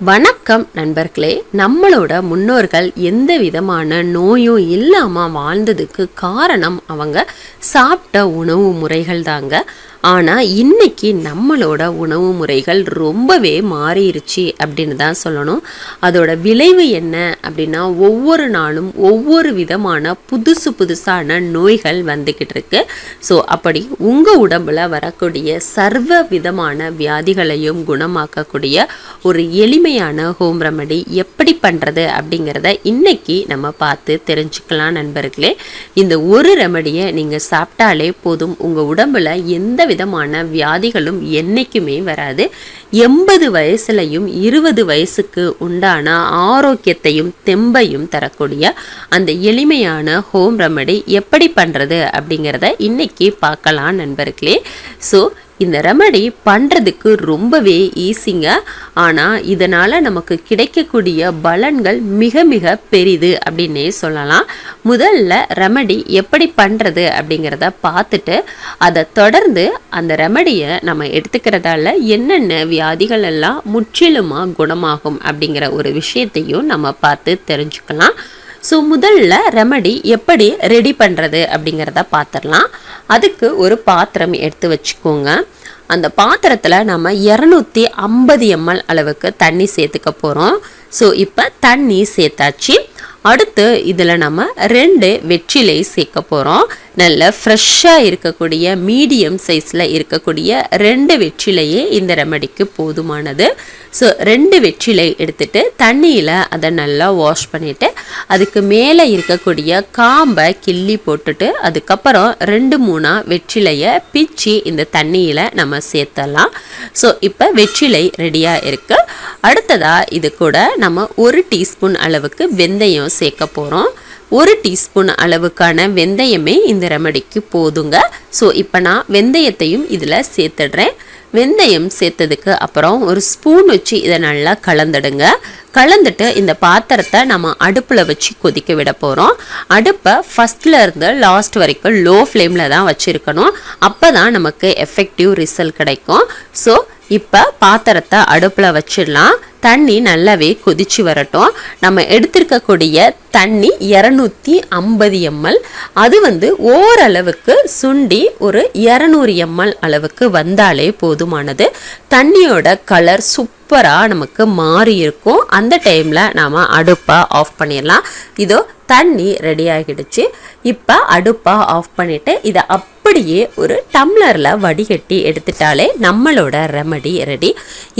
வணக்கம் நண்பர்களே. நம்மளோட முன்னோர்கள் எந்த விதமான நோயும் இல்லாமல் வாழ்ந்ததுக்கு காரணம் அவங்க சாப்பிட்ட உணவு முறைகள் தாங்க ஆனால் இன்னைக்கு நம்மளோட உணவு முறைகள் ரொம்பவே மாறிடுச்சு அப்படின்னு தான் சொல்லணும். அதோட விளைவு என்ன அப்படின்னா ஒவ்வொரு நாளும் ஒவ்வொரு விதமான புதுசு புதுசான நோய்கள் வந்துக்கிட்டு இருக்கு. ஸோ அப்படி உங்கள் உடம்புல வரக்கூடிய சர்வ விதமான வியாதிகளையும் குணமாக்கக்கூடிய ஒரு எளிமையான ஹோம் ரெமடி எப்படி பண்ணுறது அப்படிங்கிறத இன்றைக்கி நம்ம பார்த்து தெரிஞ்சுக்கலாம் நண்பர்களே. இந்த ஒரு ரெமடியை நீங்கள் சாப்பிட்டாலே போதும். உங்கள் உடம்புல எந்த விதமான வியாதிகளும் என்னைக்குமே வராது. எண்பது வயசுலையும் இருபது வயசுக்கு உண்டான ஆரோக்கியத்தையும் தெம்பையும் தரக்கூடிய அந்த எளிமையான ஹோம் ரெமடி எப்படி பண்ணுறது அப்படிங்கிறத இன்னைக்கு பார்க்கலாம் நண்பர்களே. ஸோ இந்த ரெமடி பண்ணுறதுக்கு ரொம்பவே ஈஸிங்க ஆனால் இதனால் நமக்கு கிடைக்கக்கூடிய பலன்கள் மிக மிக பெரிது அப்படின்னே சொல்லலாம். முதல்ல ரெமடி எப்படி பண்ணுறது அப்படிங்கிறத பார்த்துட்டு அதை தொடர்ந்து அந்த ரெமடியை நம்ம எடுத்துக்கிறதால என்னென்ன வியாதிகள் எல்லாம் முற்றிலுமாக குணமாகும் அப்படிங்கிற ஒரு விஷயத்தையும் நம்ம பார்த்து தெரிஞ்சுக்கலாம். ஸோ முதல்ல ரெமடி எப்படி ரெடி பண்ணுறது அப்படிங்கிறத பார்த்துடலாம் அதுக்கு ஒரு பாத்திரம் எடுத்து வச்சுக்கோங்க. அந்த பாத்திரத்தில் நம்ம இரநூத்தி ஐம்பது எம்எல் அளவுக்கு தண்ணி சேர்த்துக்க போகிறோம் ஸோ இப்போ தண்ணி சேர்த்தாச்சு. அடுத்து இதில் நம்ம ரெண்டு வெற்றிலை சேர்க்க போகிறோம் நல்ல ஃப்ரெஷ்ஷாக இருக்கக்கூடிய மீடியம் சைஸில் இருக்கக்கூடிய ரெண்டு வெற்றிலையே இந்த ரெமடிக்கு போதுமானது. ஸோ ரெண்டு வெற்றிலை எடுத்துட்டு தண்ணியில் அதை நல்லா வாஷ் பண்ணிவிட்டு அதுக்கு மேலே இருக்கக்கூடிய காம்பை கிள்ளி போட்டுட்டு அதுக்கப்புறம் ரெண்டு மூணாக வெற்றிலையை பிச்சு இந்த தண்ணியில் நம்ம சேர்த்தலாம். ஸோ இப்போ வெற்றிலை ரெடியாக இருக்குது அடுத்ததாக இது கூட நம்ம ஒரு டீஸ்பூன் அளவுக்கு வெந்தயம் சேர்க்க போகிறோம் ஒரு டீஸ்பூன் அளவுக்கான வெந்தயமே இந்த ரெமடிக்கு போதுங்க. ஸோ இப்போ நான் வெந்தயத்தையும் இதில் சேர்த்துடுறேன். வெந்தயம் சேர்த்ததுக்கு அப்புறம் ஒரு ஸ்பூன் வச்சு இதை நல்லா கலந்துடுங்க. கலந்துட்டு இந்த பாத்திரத்தை நம்ம அடுப்பில் வச்சு கொதிக்க விட போகிறோம் அடுப்பை ஃபஸ்ட்டில் இருந்து லாஸ்ட் வரைக்கும் லோ ஃப்ளேமில் தான் வச்சுருக்கணும். அப்போ தான் நமக்கு எஃபெக்டிவ் ரிசல்ட் கிடைக்கும். ஸோ இப்போ பாத்திரத்தை அடுப்பில் வச்சிடலாம். தண்ணி நல்லாவே கொதிச்சு வரட்டும். நம்ம எடுத்திருக்கக்கூடிய தண்ணி இரநூத்தி ஐம்பது எம்எல். அது வந்து ஓரளவுக்கு சுண்டி ஒரு இரநூறு எம்எல் அளவுக்கு வந்தாலே போதுமானது. தண்ணியோட கலர் சூப்பராக நமக்கு மாறி இருக்கும். அந்த டைமில் நாம் அடுப்பை ஆஃப் பண்ணிடலாம். இதோ தண்ணி ரெடி ஆகிடுச்சு. இப்போ அடுப்பை ஆஃப் பண்ணிவிட்டு இதை அப் அப்படியே ஒரு டம்ளரில் வடிகட்டி எடுத்துட்டாலே நம்மளோட ரெமடி ரெடி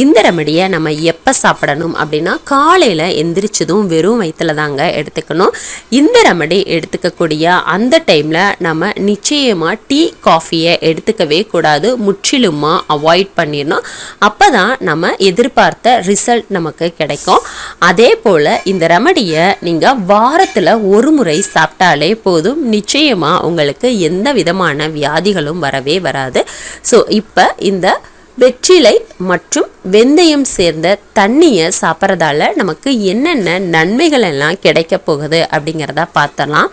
இந்த ரெமடியை நம்ம எப்போ சாப்பிடணும் அப்படின்னா காலையில் எந்திரிச்சதும் வெறும் வயிற்றில் தாங்க எடுத்துக்கணும். இந்த ரெமடி எடுத்துக்கக்கூடிய அந்த டைமில் நம்ம நிச்சயமாக டீ காஃபியை எடுத்துக்கவே கூடாது. முற்றிலுமாக அவாய்ட் பண்ணிடணும். அப்போ தான் நம்ம எதிர்பார்த்த ரிசல்ட் நமக்கு கிடைக்கும். அதே போல் இந்த ரெமடியை நீங்கள் வாரத்தில் ஒரு முறை சாப்பிட்டாலே போதும். நிச்சயமாக உங்களுக்கு எந்த விதமான வியாதிகளும் வரவே வராது. ஸோ இப்போ இந்த வெற்றிலை மற்றும் வெந்தயம் சேர்ந்த தண்ணியை சாப்பிட்றதால நமக்கு என்னென்ன நன்மைகள் எல்லாம் கிடைக்க போகுது அப்படிங்கிறத பார்த்தலாம்.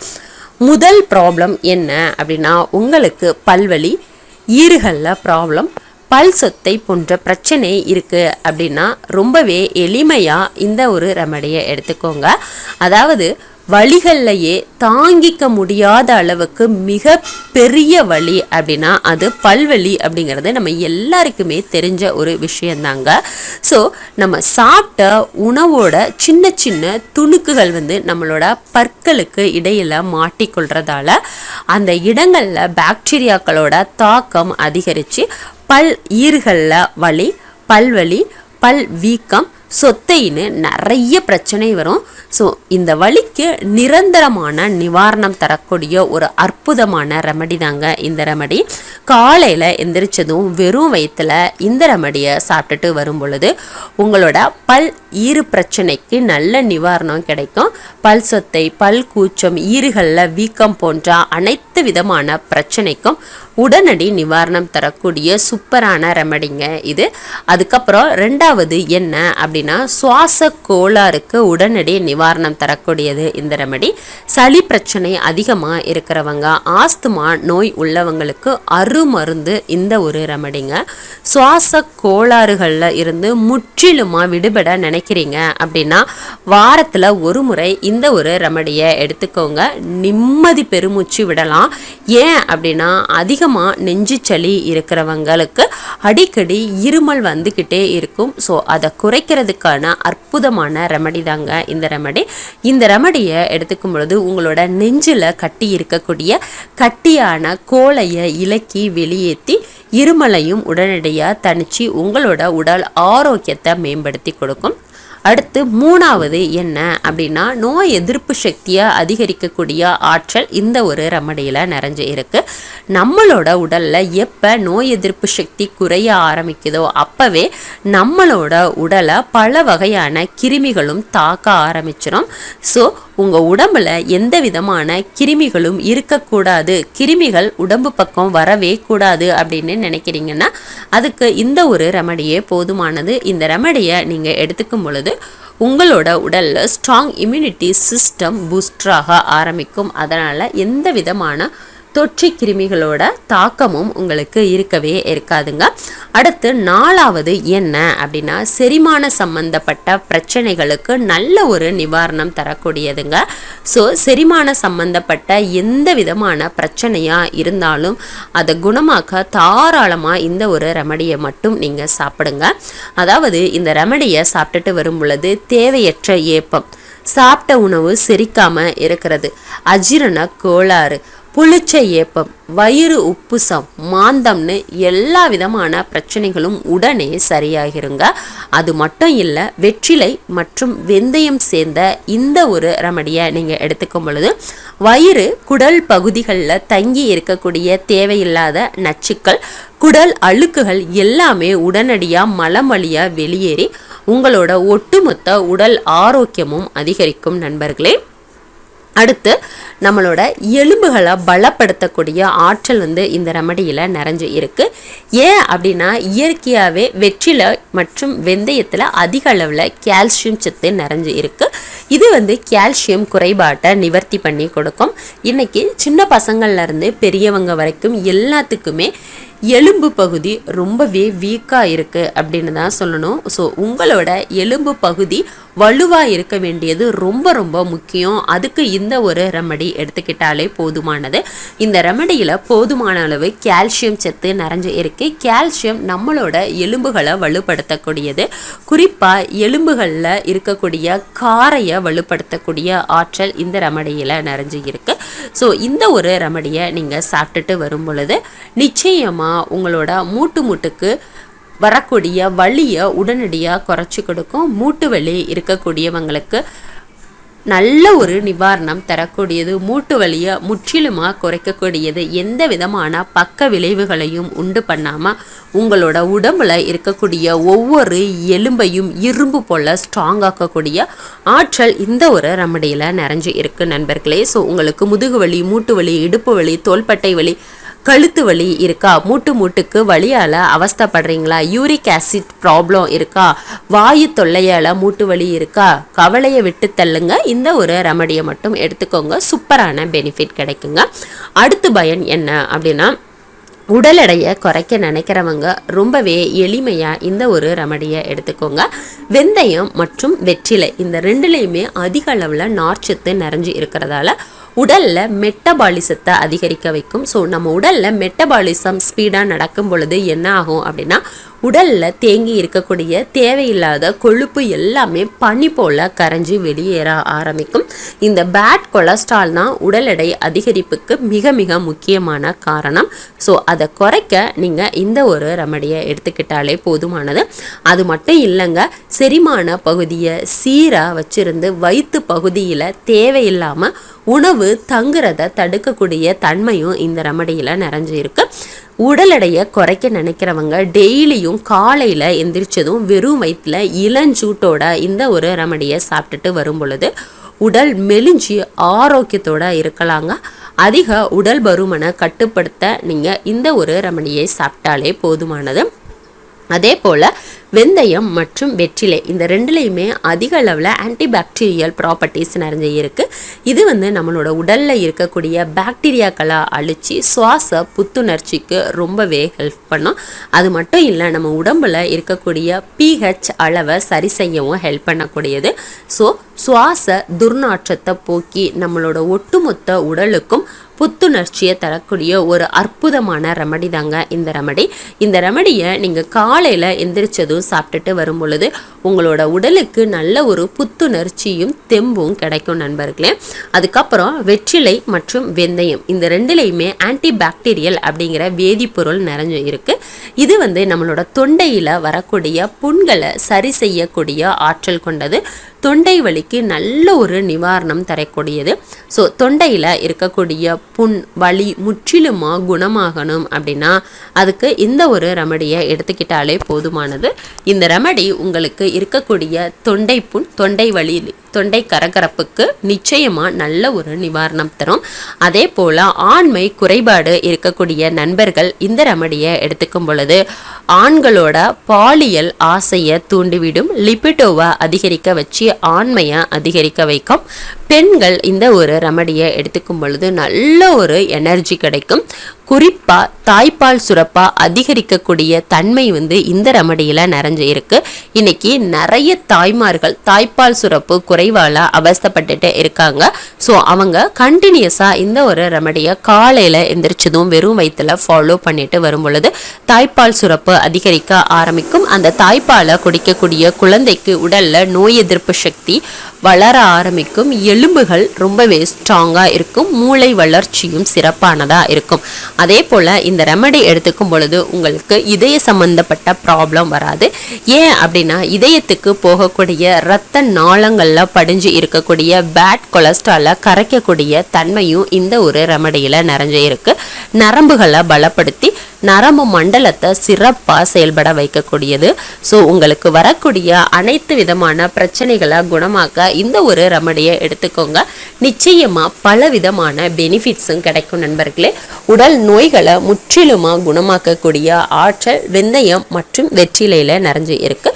முதல் ப்ராப்ளம் என்ன அப்படின்னா உங்களுக்கு பல்வலி ஈறுகளில் ப்ராப்ளம் பல் சொத்தை போன்ற பிரச்சனை இருக்குது அப்படின்னா ரொம்பவே எளிமையாக இந்த ஒரு ரெமடியை எடுத்துக்கோங்க. அதாவது வழிகள்லையே தாங்கிக்க முடியாத அளவுக்கு மிக பெரிய வழி அப்படின்னா அது பல்வலி அப்படிங்கிறது நம்ம எல்லாருக்குமே தெரிஞ்ச ஒரு விஷயந்தாங்க. ஸோ நம்ம சாப்பிட்ட உணவோட சின்ன சின்ன துணுக்குகள் வந்து நம்மளோட பற்களுக்கு இடையில் மாட்டிக்கொள்கிறதால அந்த இடங்களில் பாக்டீரியாக்களோட தாக்கம் அதிகரித்து பல் ஈர்களில் வலி பல்வலி பல் வீக்கம் சொத்தைன்னு நிறைய பிரச்சனை வரும். ஸோ இந்த வலிக்கு நிரந்தரமான நிவாரணம் தரக்கூடிய ஒரு அற்புதமான ரெமடி தாங்க இந்த ரெமடி காலையில் எந்திரிச்சதும் வெறும் வயிற்றில் இந்த ரெமடியை சாப்பிட்டுட்டு வரும் பொழுது உங்களோட பல் ஈறு பிரச்சனைக்கு நல்ல நிவாரணம் கிடைக்கும். பல் சொத்தை பல் கூச்சம் ஈறுகளில் வீக்கம் போன்ற அனைத்து விதமான பிரச்சனைக்கும் உடனடி நிவாரணம் தரக்கூடிய சூப்பரான ரெமடிங்க இது. அதுக்கப்புறம் ரெண்டாவது என்ன அப்படின்னா சுவாச கோளாறுக்கு உடனடி நிவாரணம் தரக்கூடியது இந்த ரெமடி. சளி பிரச்சனை அதிகமாக இருக்கிறவங்க ஆஸ்துமா நோய் உள்ளவங்களுக்கு அருமருந்து இந்த ஒரு ரெமடிங்க. சுவாச கோளாறுகளில் இருந்து முற்றிலுமாக விடுபட நினை நினைக்கிறீங்க அப்படின்னா வாரத்தில் ஒரு முறை இந்த ஒரு ரெமடியை எடுத்துக்கோங்க. நிம்மதி பெருமூச்சு விடலாம். ஏன் அப்படின்னா அதிகமாக நெஞ்சு சளி இருக்கிறவங்களுக்கு அடிக்கடி இருமல் வந்துக்கிட்டே இருக்கும். ஸோ அதை குறைக்கிறதுக்கான அற்புதமான ரெமடி தாங்க இந்த ரெமடி இந்த ரெமடியை எடுத்துக்கும் பொழுது உங்களோட நெஞ்சில் கட்டி இருக்கக்கூடிய கட்டியான கோலையை இலக்கி வெளியேற்றி இருமலையும் உடனடியாக தணிச்சு உங்களோட உடல் ஆரோக்கியத்தை மேம்படுத்தி கொடுக்கும். அடுத்து மூணாவது என்ன அப்படின்னா நோய் எதிர்ப்பு சக்தியை அதிகரிக்கக்கூடிய ஆற்றல் இந்த ஒரு ரெமடியில் நிறைஞ்சு இருக்குது நம்மளோட உடலில் எப்போ நோய் எதிர்ப்பு சக்தி குறைய ஆரம்பிக்குதோ அப்போவே நம்மளோட உடலை பல வகையான கிருமிகளும் தாக்க ஆரம்பிச்சிடும் ஸோ உங்கள் உடம்புல எந்த விதமான கிருமிகளும் இருக்கக்கூடாது. கிருமிகள் உடம்பு பக்கம் வரவே கூடாது அப்படின்னு நினைக்கிறீங்கன்னா அதுக்கு இந்த ஒரு ரெமடியே போதுமானது. இந்த ரெமடியை நீங்கள் எடுத்துக்கும் பொழுது உங்களோட உடலில் ஸ்ட்ராங் இம்யூனிட்டி சிஸ்டம் பூஸ்டராக ஆரம்பிக்கும். அதனால் எந்த விதமான தொற்று கிருமிகளோட தாக்கமும் உங்களுக்கு இருக்கவே இருக்காதுங்க. அடுத்து நாலாவது என்ன அப்படின்னா செரிமான சம்பந்தப்பட்ட பிரச்சனைகளுக்கு நல்ல ஒரு நிவாரணம் தரக்கூடியதுங்க. ஸோ செரிமான சம்பந்தப்பட்ட எந்த விதமான பிரச்சனையாக இருந்தாலும் அதை குணமாக்க தாராளமாக இந்த ஒரு ரெமடியை மட்டும் நீங்கள் சாப்பிடுங்க. அதாவது இந்த ரெமடியை சாப்பிட்டுட்டு வரும் பொழுது தேவையற்ற ஏப்பம் சாப்பிட்ட உணவு செரிக்காமல் இருக்கிறது அஜீரண கோளாறு புளிச்ச ஏப்பம் வயிறு உப்புசம் மாந்தம்னு எல்லா விதமான பிரச்சனைகளும் உடனே சரியாகிருங்க. அது மட்டும் இல்லை வெற்றிலை மற்றும் வெந்தயம் சேர்ந்த இந்த ஒரு ரெமடியை நீங்கள் எடுத்துக்கும் பொழுது வயிறு குடல் பகுதிகளில் தங்கி இருக்கக்கூடிய தேவையில்லாத நச்சுக்கள் குடல் அழுக்குகள் எல்லாமே உடனடியாக மலம் வழியாக வெளியேறி உங்களோட ஒட்டுமொத்த உடல் ஆரோக்கியமும் அதிகரிக்கும் நண்பர்களே. அடுத்து நம்மளோட எலும்புகளை பலப்படுத்தக்கூடிய ஆற்றல் வந்து இந்த ரெமடியில் நிறைஞ்சு இருக்குது ஏன் அப்படின்னா இயற்கையாகவே வெற்றில மற்றும் வெந்தயத்தில் அதிக அளவில் கால்சியம் சத்து நிறைஞ்சு இருக்குது இது வந்து கால்சியம் குறைபாட்டை நிவர்த்தி பண்ணி கொடுக்கும். இன்றைக்கி சின்ன பசங்கள்லேருந்து பெரியவங்க வரைக்கும் எல்லாத்துக்குமே எலும்பு பகுதி ரொம்பவே வீக்காக இருக்குது அப்படின்னு தான் சொல்லணும். ஸோ உங்களோட எலும்பு பகுதி வலுவாக இருக்க வேண்டியது ரொம்ப ரொம்ப முக்கியம். அதுக்கு இந்த ஒரு ரெமடி எடுத்துக்கிட்டாலே போதுமானது. இந்த ரெமடியில் போதுமான அளவு கால்சியம் சத்து நிறைஞ்சு இருக்கு. கால்சியம் நம்மளோட எலும்புகளை வலுப்படுத்தக்கூடியது. குறிப்பாக எலும்புகளில் இருக்கக்கூடிய காரையை வலுப்படுத்தக்கூடிய ஆற்றல் இந்த ரெமடியில் நிறைஞ்சு இருக்குது ஸோ இந்த ஒரு ரெமடியை நீங்கள் சாப்பிட்டுட்டு வரும் பொழுது நிச்சயமாக உங்களோட மூட்டு மூட்டுக்கு வரக்கூடிய வலியை உடனடியாக குறைச்சி கொடுக்கும். மூட்டு வலி இருக்கக்கூடியவங்களுக்கு நல்ல ஒரு நிவாரணம் தரக்கூடியது. மூட்டு வலியை முற்றிலுமாக குறைக்கக்கூடியது. எந்த விதமான பக்க விளைவுகளையும் உண்டு பண்ணாமல் உங்களோட உடம்பில் இருக்கக்கூடிய ஒவ்வொரு எலும்பையும் இரும்பு போல் ஸ்ட்ராங் ஆக்கக்கூடிய ஆற்றல் இந்த ஒரு ரெமடியில் நிறைஞ்சு இருக்குது நண்பர்களே. ஸோ உங்களுக்கு முதுகு வலி மூட்டு வலி இடுப்பு வலி தோள்பட்டை வலி கழுத்து வலி இருக்கா? மூட்டு மூட்டுக்கு வலியால் அவஸ்தப்படுறீங்களா? யூரிக் ஆசிட் ப்ராப்ளம் இருக்கா? வாயு தொல்லையால் மூட்டு வலி இருக்கா? கவலையை விட்டு தள்ளுங்க. இந்த ஒரு ரெமடியை மட்டும் எடுத்துக்கோங்க. சூப்பரான பெனிஃபிட் கிடைக்குங்க. அடுத்து பயன் என்ன அப்படின்னா உடல் எடையை குறைக்க நினைக்கிறவங்க ரொம்பவே எளிமையாக இந்த ஒரு ரெமடியை எடுத்துக்கோங்க. வெந்தயம் மற்றும் வெற்றிலை இந்த ரெண்டுலேயுமே அதிக அளவில் நார்ச்சத்து நிறைஞ்சு இருக்கிறதால உடலில் மெட்டபாலிசத்தை அதிகரிக்க வைக்கும். ஸோ நம்ம உடலில் மெட்டபாலிசம் ஸ்பீடாக நடக்கும் பொழுது என்ன ஆகும் அப்படின்னா உடலில் தேங்கி இருக்கக்கூடிய தேவையில்லாத கொழுப்பு எல்லாமே பனி போல் கரைஞ்சி வெளியேற ஆரம்பிக்கும். இந்த பேட் கொலஸ்ட்ரால் தான் உடல் எடை அதிகரிப்புக்கு மிக மிக முக்கியமான காரணம். ஸோ அதை குறைக்க நீங்கள் இந்த ஒரு ரெமடியை எடுத்துக்கிட்டாலே போதுமானது. அது மட்டும் இல்லைங்க செரிமான பகுதியை சீராக வச்சிருந்து வயிற்று பகுதியில் தேவையில்லாமல் உணவு தங்குறத தடுக்கக்கூடிய தன்மையும் இந்த ரெமடியில் நிறைஞ்சிருக்கு. உடல் எடையை குறைக்க நினைக்கிறவங்க டெய்லியும் காலையில் எந்திரிச்சதும் வெறும் வயிற்றில் இளஞ்சூட்டோட இந்த ஒரு ரெமடியை சாப்பிட்டுட்டு வரும் பொழுது உடல் மெலிஞ்சி ஆரோக்கியத்தோட இருக்கலாங்க. அதிக உடல் பருமனை கட்டுப்படுத்த நீங்கள் இந்த ஒரு ரெமடியை சாப்பிட்டாலே போதுமானது. அதே போல் வெந்தயம் மற்றும் வெற்றிலை இந்த ரெண்டுலேயுமே அதிக அளவில் ஆன்டிபாக்டீரியல் ப்ராப்பர்ட்டிஸ் நிறைஞ்ச இருக்குது இது வந்து நம்மளோட உடலில் இருக்கக்கூடிய பாக்டீரியாக்களை அழித்து சுவாச புத்துணர்ச்சிக்கு ரொம்பவே ஹெல்ப் பண்ணும். அது மட்டும் இல்லை நம்ம உடம்பில் இருக்கக்கூடிய பிஹெச் அளவை சரி செய்யவும் ஹெல்ப் பண்ணக்கூடியது. ஸோ சுவாச துர்நாற்றத்தை போக்கி நம்மளோட ஒட்டுமொத்த உடலுக்கும் புத்துணர்ச்சியை தரக்கூடிய ஒரு அற்புதமான ரெமடி தாங்க இந்த ரெமடி இந்த ரெமடியை நீங்கள் காலையில் எந்திரிச்சதும் சாப்பிட்டுட்டு வரும் பொழுது உங்களோட உடலுக்கு நல்ல ஒரு புத்துணர்ச்சியும் தெம்பும் கிடைக்கும் நண்பர்களே. அதுக்கப்புறம் வெற்றிலை மற்றும் வெந்தயம். இந்த ரெண்டுலேயுமே ஆன்டி பாக்டீரியல் அப்படிங்கிற வேதிப்பொருள் நிறைஞ்சு இருக்குது இது வந்து நம்மளோட தொண்டையில் வரக்கூடிய புண்களை சரி செய்யக்கூடிய ஆற்றல் கொண்டது. தொண்டை வலிக்கு நல்ல ஒரு நிவாரணம் தரக்கூடியது. ஸோ தொண்டையில் இருக்கக்கூடிய புண் வலி முற்றிலுமாக குணமாகணும் அப்படின்னா அதுக்கு இந்த ஒரு ரெமடியை எடுத்துக்கிட்டாலே போதுமானது. இந்த ரெமடி உங்களுக்கு இருக்கக்கூடிய தொண்டை புண் தொண்டை வலி தொண்டை கரகரப்புக்கு நிச்சயமாக நல்ல ஒரு நிவாரணம் தரும். அதே போல் ஆண்மை குறைபாடு இருக்கக்கூடிய நண்பர்கள் இந்த ரெமடியை எடுத்துக்கும் பொழுது ஆண்களோட பாலியல் ஆசையை தூண்டிவிடும் லிபிட்டோவை அதிகரிக்க வச்சு ஆண்மையை அதிகரிக்க வைக்கும். பெண்கள் இந்த ஒரு ரெமடியை எடுத்துக்கும் பொழுது நல்ல ஒரு எனர்ஜி கிடைக்கும். குறிப்பாக தாய்ப்பால் சுரப்பாக அதிகரிக்கக்கூடிய தன்மை வந்து இந்த ரெமடியில் நிறைஞ்சு இருக்கு. இன்னைக்கு நிறைய தாய்மார்கள் தாய்ப்பால் சுரப்பு குறைவால் அவஸ்தப்பட்டுட்டு இருக்காங்க. ஸோ அவங்க கண்டினியூஸாக இந்த ஒரு ரெமடியை காலையில் எந்திரிச்சதும் வெறும் வயிற்றுல ஃபாலோ பண்ணிட்டு வரும் பொழுது தாய்ப்பால் சுரப்பு அதிகரிக்க ஆரம்பிக்கும். அந்த தாய்ப்பாலை குடிக்கக்கூடிய குழந்தைக்கு உடலில் நோய் எதிர்ப்பு சக்தி வளர ஆரம்பிக்கும். எலும்புகள் ரொம்பவே ஸ்ட்ராங்காக இருக்கும். மூளை வளர்ச்சியும் சிறப்பானதாக இருக்கும். அதே போல் இந்த ரெமடி எடுத்துக்கும் பொழுது உங்களுக்கு இதய சம்பந்தப்பட்ட ப்ராப்ளம் வராது. ஏன் அப்படின்னா இதயத்துக்கு போகக்கூடிய இரத்த நாளங்களில் படிஞ்சு இருக்கக்கூடிய பேட் கொலஸ்ட்ராலை கரைக்கக்கூடிய தன்மையும் இந்த ஒரு ரெமடியில் நிறைஞ்சு இருக்குது நரம்புகளை பலப்படுத்தி நரம்பு மண்டலத்தை சிறப்பாக செயல்பட வைக்கக்கூடியது. ஸோ உங்களுக்கு வரக்கூடிய அனைத்து விதமான பிரச்சனைகளை குணமாக்க இந்த ஒரு ரெமடியை எடுத்துக்கோங்க. நிச்சயமாக பல விதமான பெனிஃபிட்ஸும் கிடைக்கும் நண்பர்களே. உடல் நோய்களை முற்றிலுமாக குணமாக்கக்கூடிய ஆற்றல் வெந்தயம் மற்றும் வெற்றிலையில் நிறைஞ்சு இருக்கு.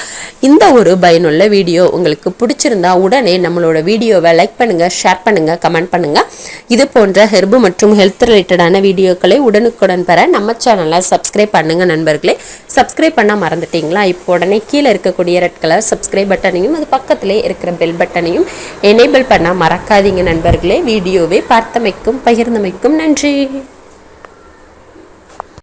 இந்த ஒரு பயனுள்ள வீடியோ உங்களுக்கு பிடிச்சிருந்தா உடனே நம்மளோட வீடியோவை லைக் பண்ணுங்கள் ஷேர் பண்ணுங்கள் கமெண்ட் பண்ணுங்கள் இது போன்ற ஹெர்பு மற்றும் ஹெல்த் ரிலேட்டடான வீடியோக்களை உடனுக்குடன் பெற நம்ம சேனலை சப்ஸ்கிரைப் பண்ணுங்கள் நண்பர்களே. சப்ஸ்கிரைப் பண்ண மறந்துட்டீங்களா? இப்போ உடனே கீழே இருக்கக்கூடிய ரெட் கலர் சப்ஸ்கிரைப் பட்டனையும் அது பக்கத்திலே இருக்கிற பெல் பட்டனையும் எனேபிள் பண்ண மறக்காதீங்க நண்பர்களே. வீடியோவை பார்த்தமைக்கும் பகிர்ந்தமைக்கும் நன்றி.